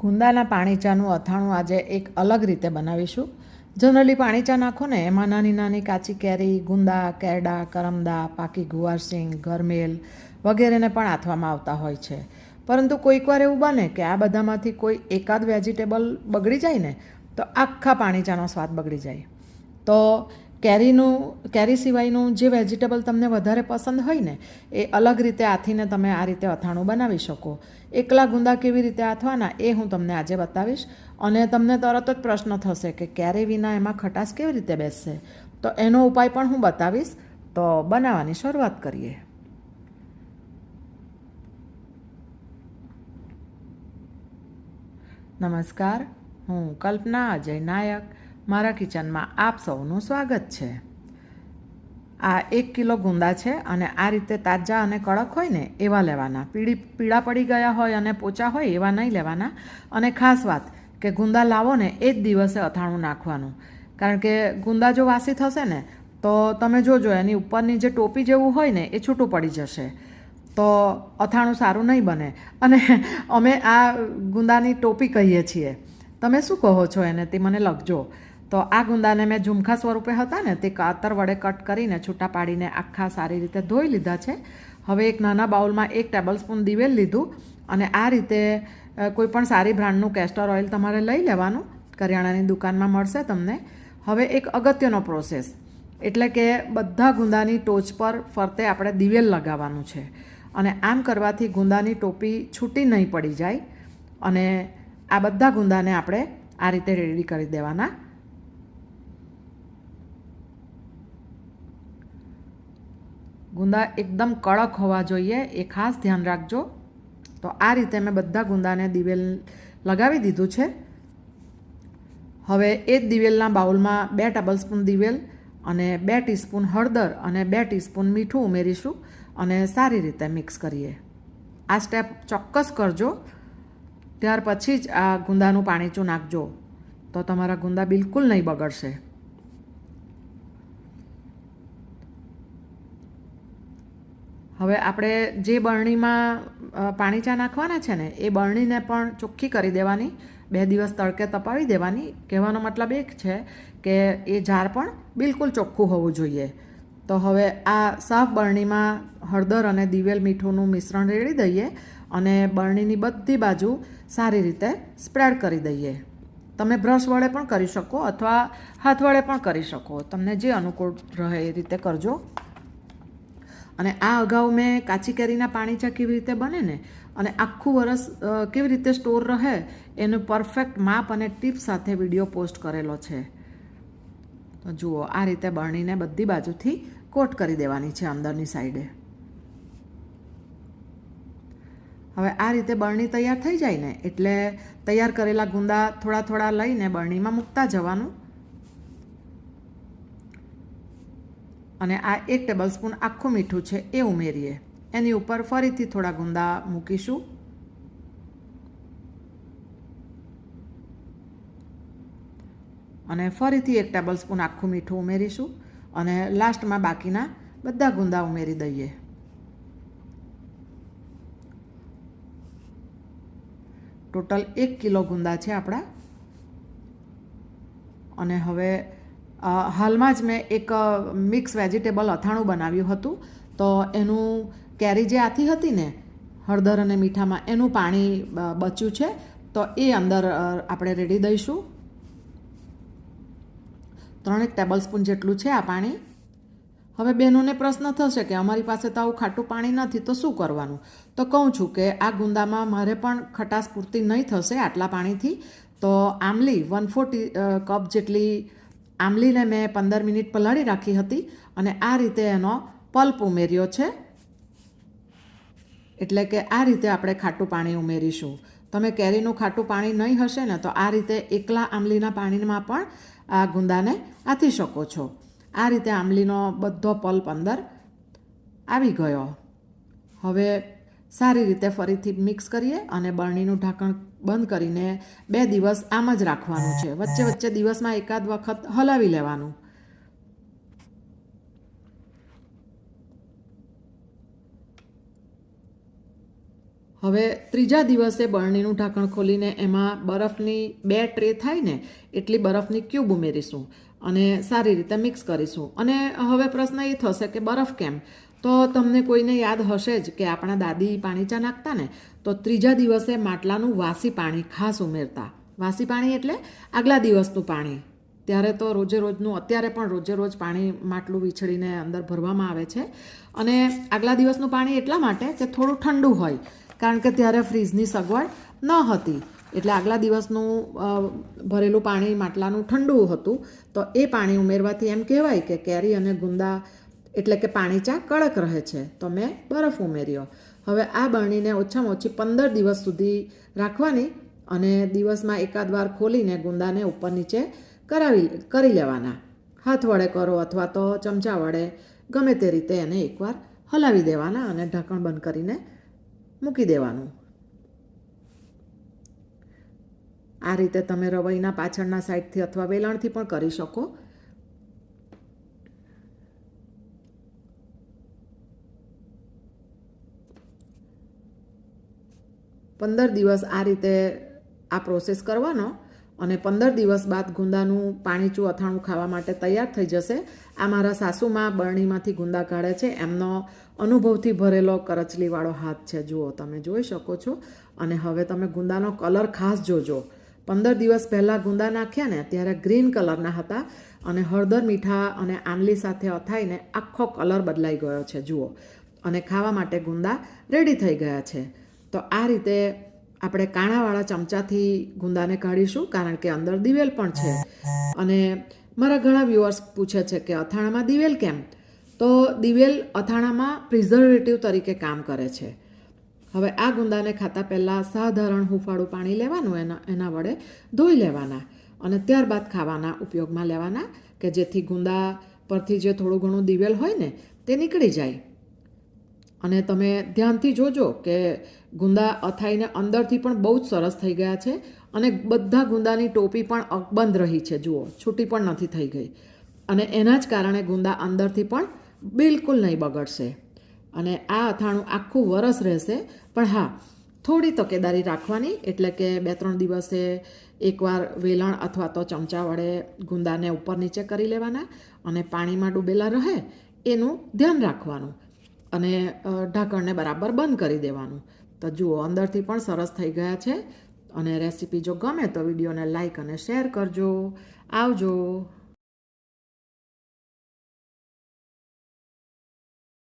ગુંદાના પાણીચાનું અથાણું આજે એક અલગ રીતે બનાવીશું. જનરલી પાણીચા નાખો ને, એમાં નાની નાની કાચી કેરી, ગુંદા, કેરડા, કરમદા, પાકી ગુવારસિંગ ગરમેલ વગેરેને પણ આથવામાં આવતા હોય છે. પરંતુ કોઈક વાર એવું બને કે આ બધામાંથી કોઈ એકાદ વેજીટેબલ બગડી જાય ને, તો આખા પાણીચાનો સ્વાદ બગડી જાય. તો કેરીનું, કેરી સિવાયનું જે વેજીટેબલ તમને વધારે પસંદ હોય ને, એ અલગ રીતે આથીને તમે આ રીતે અથાણું બનાવી શકો. એકલા ગુંદા કેવી રીતે આથવાના એ હું તમને આજે બતાવીશ. અને તમને તરત જ પ્રશ્ન થશે કે કેરી વિના એમાં ખટાશ કેવી રીતે બેસશે? તો એનો ઉપાય પણ હું બતાવીશ. તો બનાવવાની શરૂઆત કરીએ. નમસ્કાર, હું કલ્પના અજય નાયક. મારા કિચનમાં આપ સૌનું સ્વાગત છે. આ એક કિલો ગુંદા છે અને આ રીતે તાજા અને કડક હોય ને એવા લેવાના. પીળી, પીળા પડી ગયા હોય અને પોચા હોય એવા નહીં લેવાના. અને ખાસ વાત કે ગુંદા લાવો ને એ જ દિવસે અથાણું નાખવાનું. કારણ કે ગુંદા જો વાસી થશે ને, તો તમે જોજો એની ઉપરની જે ટોપી જેવું હોય ને એ છૂટું પડી જશે. તો અથાણું સારું નહીં બને. અને અમે આ ગુંદાની ટોપી કહીએ છીએ. તમે શું કહો છો એને તે મને લખજો. તો આ ગુંદાને મેં ઝુમખા સ્વરૂપે હતા ને તે કાતર વડે કટ કરીને છૂટા પાડીને આખા સારી રીતે ધોઈ લીધા છે. હવે એક નાના બાઉલમાં એક ટેબલ સ્પૂન દિવેલ લીધું અને આ રીતે કોઈપણ સારી બ્રાન્ડનું કેસ્ટર ઓઇલ તમારે લઈ લેવાનું. કરિયાણાની દુકાનમાં મળશે તમને. હવે એક અગત્યનો પ્રોસેસ. એટલે કે બધા ગુંદાની ટોચ પર ફરતે આપણે દિવેલ લગાવવાનું છે. અને આમ કરવાથી ગુંદાની ટોપી છૂટી નહીં પડી જાય. અને આ બધા ગુંદાને આપણે આ રીતે રેડી કરી દેવાના. ગુંદા એકદમ કડક હોવા જોઈએ, એ ખાસ ધ્યાન રાખજો. તો આ રીતે મેં બધા ગુંદાને દિવેલ લગાવી દીધું છે. હવે એ જ દિવેલના બાઉલમાં બે ટેબલસ્પૂન દિવેલ અને બે ટીસ્પૂન હળદર અને બે ટીસ્પૂન મીઠું ઉમેરીશું અને સારી રીતે મિક્સ કરીએ. આ સ્ટેપ ચોક્કસ કરજો. ત્યાર પછી જ આ ગુંદાનું પાણીચું નાખજો. તો તમારા ગુંદા બિલકુલ નહીં બગડશે. હવે આપણે જે બરણીમાં પાણી ચા નાખવાના છે ને, એ બરણીને પણ ચોખ્ખી કરી દેવાની. બે દિવસ તડકે તપાવી દેવાની. કહેવાનો મતલબ એક છે કે એ જાર પણ બિલકુલ ચોખ્ખું હોવું જોઈએ. તો હવે આ સાફ બરણીમાં હળદર અને દિવેલ મીઠુંનું મિશ્રણ રેડી દઈએ અને બરણીની બધી બાજુ સારી રીતે સ્પ્રેડ કરી દઈએ. તમે બ્રશ વડે પણ કરી શકો અથવા હાથ વડે પણ કરી શકો. તમને જે અનુકૂળ રહે એ રીતે કરજો. અને આ અગાઉ મેં કાચી કેરીના પાણી ચા કેવી રીતે બને ને, અને આખું વરસ કેવી રીતે સ્ટોર રહે, એનું પરફેક્ટ માપ અને ટિપ્સ સાથે વીડિયો પોસ્ટ કરેલો છે. તો જુઓ, આ રીતે બરણીને બધી બાજુથી કોટ કરી દેવાની છે અંદરની સાઈડે. હવે આ રીતે બરણી તૈયાર થઈ જાય ને, એટલે તૈયાર કરેલા ગુંદા થોડા થોડા લઈને બરણીમાં મૂકતા જવાનું. અને આ એક ટેબલ સ્પૂન આખું મીઠું છે એ ઉમેરીએ. એની ઉપર ફરીથી થોડા ગુંદા મૂકીશું. અને ફરીથી એક ટેબલ સ્પૂન આખું મીઠું ઉમેરીશું અને લાસ્ટમાં બાકીના બધા ગુંદા ઉમેરી દઈએ. ટોટલ એક કિલો ગુંદા છે આપણા. અને હવે હાલમાં જ મેં એક મિક્સ વેજીટેબલ અથાણું બનાવ્યું હતું. તો એનું કેરી જે આથી હતી ને, હળદર અને મીઠામાં, એનું પાણી બચ્યું છે. તો એ અંદર આપણે રેડી દઈશું. ત્રણેક ટેબલ સ્પૂન જેટલું છે આ પાણી. હવે બહેનોને પ્રશ્ન થશે કે અમારી પાસે તો આવું ખાટું પાણી નથી, તો શું કરવાનું? તો કહું છું કે આ ગુંદામાં મારે પણ ખટાશ પૂરતી નહીં થશે આટલા પાણીથી. તો આમલી વન ફોર્ટી કપ જેટલી આમલીને મેં પંદર મિનિટ પલાળી રાખી હતી અને આ રીતે એનો પલ્પ ઉમેર્યો છે. એટલે કે આ રીતે આપણે ખાટું પાણી ઉમેરીશું. તમે કેરીનું ખાટું પાણી નહીં હશે ને તો આ રીતે એકલા આંબલીના પાણીમાં પણ આ ગુંદાને આથી શકો છો. આ રીતે આંબલીનો બધો પલ્પ અંદર આવી ગયો. હવે સારી રીતે ફરીથી મિક્સ કરીએ અને બરણીનું ઢાંકણ બંધ કરીને બે દિવસ આમ જ રાખવાનું છે. વચ્ચે વચ્ચે દિવસમાં એકાદ વખત હલાવી લેવાનું. હવે ત્રીજા દિવસે બરણીનું ઢાંકણ ખોલીને એમાં બરફની બે ટ્રે થાય ને એટલી બરફની ક્યુબ ઉમેરીશું અને સારી રીતે મિક્સ કરીશું. અને હવે પ્રશ્ન એ થશે કે બરફ કેમ? તો તમને કોઈને યાદ હશે જ કે આપણા દાદી પાણી ચા નાખતા ને, તો ત્રીજા દિવસે માટલાનું વાસી પાણી ખાસ ઉમેરતા. વાસી પાણી એટલે આગલા દિવસનું પાણી. ત્યારે તો રોજે રોજનું, અત્યારે પણ રોજે રોજ પાણી માટલું વીછળીને અંદર ભરવામાં આવે છે. અને આગલા દિવસનું પાણી એટલા માટે કે થોડું ઠંડુ હોય, કારણ કે ત્યારે ફ્રીજની સગવડ ન હતી. એટલે આગલા દિવસનું ભરેલું પાણી માટલાનું ઠંડુ હતું. તો એ પાણી ઉમેરવાથી એમ કહેવાય કે કેરી અને ગુંદા એટલે કે પાણી ચા કડક રહે છે. તો મેં બરફ ઉમેર્યો. હવે આ બરણીને ઓછામાં ઓછી પંદર દિવસ સુધી રાખવાની અને દિવસમાં એકાદ વાર ખોલીને ગુંદાને ઉપર નીચે કરાવી, કરી લેવાના. હાથ વડે કરો અથવા તો ચમચા વડે, ગમે તે રીતે એને એકવાર હલાવી દેવાના અને ઢાંકણ બંધ કરીને મૂકી દેવાનું. આ રીતે તમે રવૈના પાછળના સાઈડથી અથવા વેલણથી પણ કરી શકો. પંદર દિવસ આ રીતે આ પ્રોસેસ કરવાનો અને પંદર દિવસ બાદ ગુંદાનું પાણીચું અથાણું ખાવા માટે તૈયાર થઈ જશે. આ મારા સાસુમાં બરણીમાંથી ગુંદા કાઢે છે. એમનો અનુભવથી ભરેલો કરચલીવાળો હાથ છે. જુઓ, તમે જોઈ શકો છો. અને હવે તમે ગુંદાનો કલર ખાસ જોજો. પંદર દિવસ પહેલાં ગુંદા નાખ્યા ને, ત્યારે ગ્રીન કલરના હતા અને હળદર, મીઠા અને આમલી સાથે અથાઈને આખો કલર બદલાઈ ગયો છે. જુઓ. અને ખાવા માટે ગુંદા રેડી થઈ ગયા છે. તો આ રીતે આપણે કાણાવાળા ચમચાથી ગુંદાને કાઢીશું, કારણ કે અંદર દિવેલ પણ છે. અને મારા ઘણા વ્યુઅર્સ પૂછે છે કે અથાણામાં દિવેલ કેમ? તો દિવેલ અથાણામાં પ્રિઝર્વેટિવ તરીકે કામ કરે છે. હવે આ ગુંદાને ખાતા પહેલાં સાધારણ હુંફાળું પાણી લેવાનું, એના એના વડે ધોઈ લેવાના અને ત્યારબાદ ખાવાના ઉપયોગમાં લેવાના, કે જેથી ગુંદા પરથી જે થોડું ઘણું દિવેલ હોય ને, તે નીકળી જાય. અને તમે ધ્યાનથી જોજો કે ગુંદા અથાઈને અંદરથી પણ બહુ જ સરસ થઈ ગયા છે અને બધા ગુંદાની ટોપી પણ અકબંધ રહી છે. જુઓ, છૂટી પણ નથી થઈ ગઈ. અને એના જ કારણે ગુંદા અંદરથી પણ બિલકુલ નહીં બગડશે. અને આ અથાણું આખું વરસ રહેશે. પણ હા, થોડી તકેદારી રાખવાની, એટલે કે બે ત્રણ દિવસે એકવાર વેલણ અથવા તો ચમચા વડે ગુંદાને ઉપર નીચે કરી લેવાના અને પાણીમાં ડૂબેલા રહે, એનું ધ્યાન રાખવાનું. અને ઢાંકણને બરાબર બંધ કરી દેવાનું. તો જુઓ, અંદરથી પણ સરસ થઈ ગયા છે. અને રેસીપી જો ગમે તો વિડીયોને લાઇક અને શેર કરજો. આવજો.